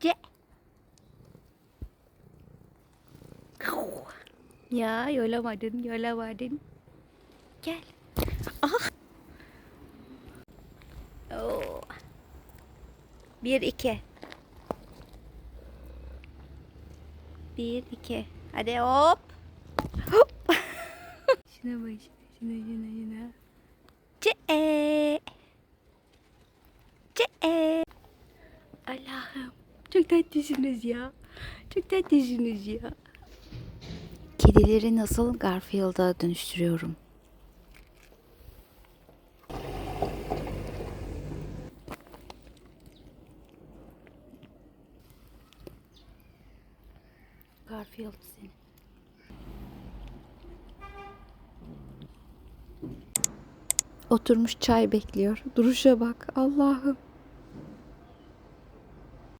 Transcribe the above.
Ce. Ya yolamadın, yolamadın. Gel. Ah. Oo. Bir, iki. Bir, iki. Hadi hop. Hop. şuna bak, şuna, şuna, şuna. Ce. Ce. Allah'ım. Çok tatlısınız ya. Çok tatlısınız ya. Kedileri nasıl Garfield'a dönüştürüyorum? Garfield seni. Oturmuş çay bekliyor. Duruşa bak. Allah'ım.